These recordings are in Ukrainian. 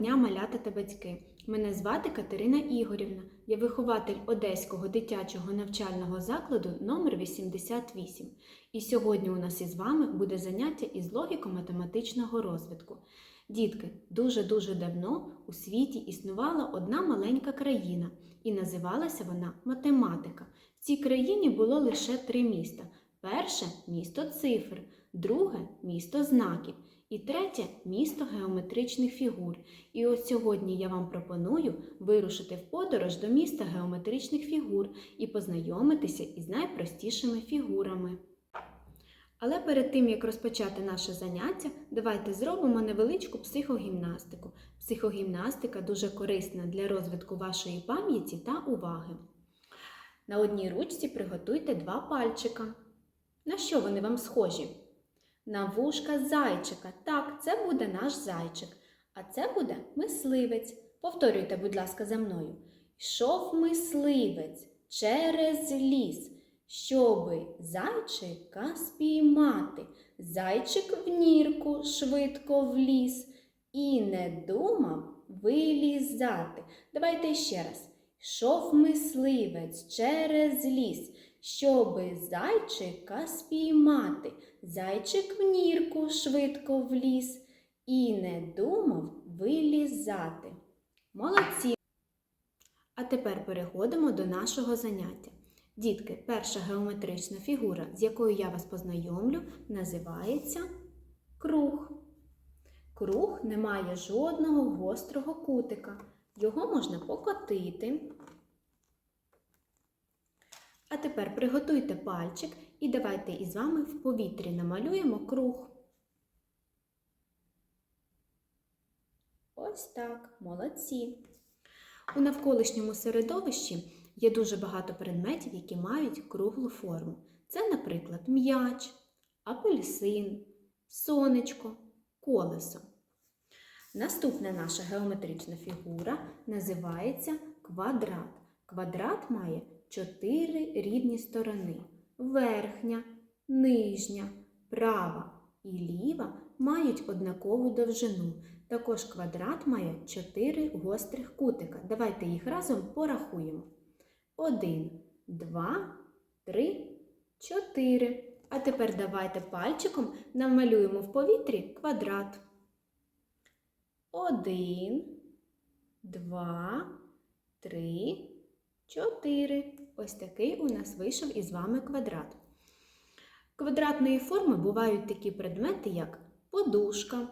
Дня, малята та батьки! Мене звати Катерина Ігорівна. Я вихователь Одеського дитячого навчального закладу номер 88. І сьогодні у нас із вами буде заняття із логіко-математичного розвитку. Дітки, дуже-дуже давно у світі існувала одна маленька країна, і називалася вона математика. В цій країні було лише три міста: перше місто цифр, друге місто знаків. І третє місто геометричних фігур. І от сьогодні я вам пропоную вирушити в подорож до міста геометричних фігур і познайомитися із найпростішими фігурами. Але перед тим, як розпочати наше заняття, давайте зробимо невеличку психогімнастику. Психогімнастика дуже корисна для розвитку вашої пам'яті та уваги. На одній ручці приготуйте два пальчика. На що вони вам схожі? На вушка зайчика. Так, це буде наш зайчик. А це буде мисливець. Повторюйте, будь ласка, за мною. Йшов мисливець через ліс, щоби зайчика спіймати. Зайчик в нірку швидко вліз і не думав вилізати. Давайте ще раз. Йшов мисливець через ліс, щоби зайчика спіймати. Зайчик в нірку швидко вліз і не думав вилізати. Молодці! А тепер переходимо до нашого заняття. Дітки, перша геометрична фігура, з якою я вас познайомлю, називається круг. Круг не має жодного гострого кутика. Його можна покотити. А тепер приготуйте пальчик і давайте із вами в повітрі намалюємо круг. Ось так, молодці. У навколишньому середовищі є дуже багато предметів, які мають круглу форму. Це, наприклад, м'яч, апельсин, сонечко, колесо. Наступна наша геометрична фігура називається квадрат. Квадрат має чотири рівні сторони. Верхня, нижня, права і ліва мають однакову довжину. Також квадрат має чотири гострих кутика. Давайте їх разом порахуємо. Один, два, три, чотири. А тепер давайте пальчиком намалюємо в повітрі квадрат. Один, два, три, чотири. Ось такий у нас вийшов із вами квадрат. Квадратної форми бувають такі предмети, як подушка,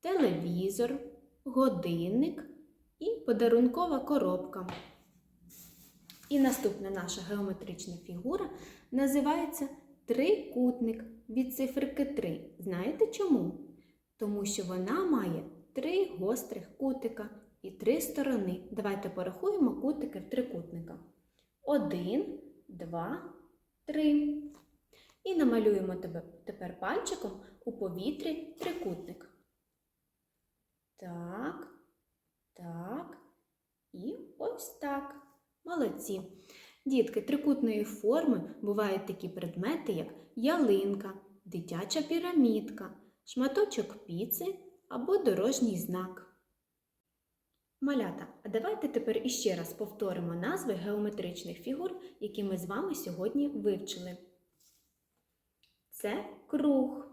телевізор, годинник і подарункова коробка. І наступна наша геометрична фігура називається трикутник від циферки 3. Знаєте чому? Тому що вона має три гострих кутика і три сторони. Давайте порахуємо кутики в трикутника. Один, два, три. І намалюємо тепер пальчиком у повітрі трикутник. Так, так. І ось так. Молодці. Дітки, трикутної форми бувають такі предмети, як ялинка, дитяча пірамідка, шматочок піци або дорожній знак. Малята, а давайте тепер іще раз повторимо назви геометричних фігур, які ми з вами сьогодні вивчили. Це круг.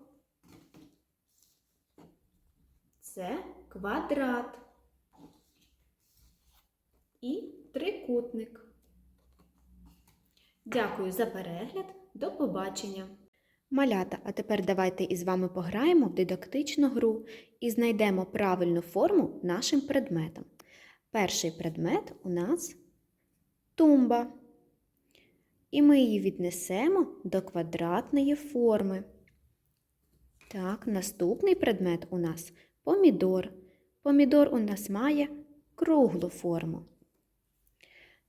Це квадрат і трикутник. Дякую за перегляд. До побачення! Малята, а тепер давайте із вами пограємо в дидактичну гру і знайдемо правильну форму нашим предметам. Перший предмет у нас тумба. І ми її віднесемо до квадратної форми. Так, наступний предмет у нас помідор. Помідор у нас має круглу форму.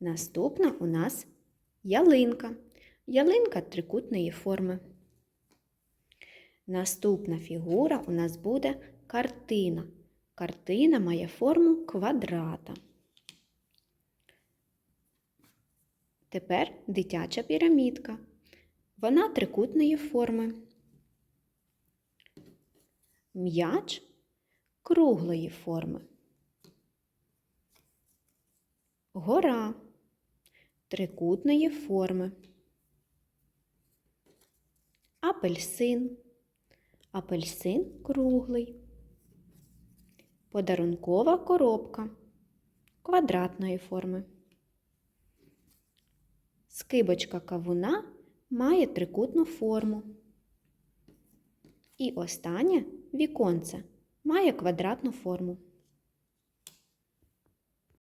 Наступна у нас ялинка. Ялинка трикутної форми. Наступна фігура у нас буде картина. Картина має форму квадрата. Тепер дитяча пірамідка. Вона трикутної форми. М'яч круглої форми. Гора трикутної форми. Апельсин. Апельсин круглий. Подарункова коробка квадратної форми. Скибочка кавуна має трикутну форму. І останнє віконце має квадратну форму.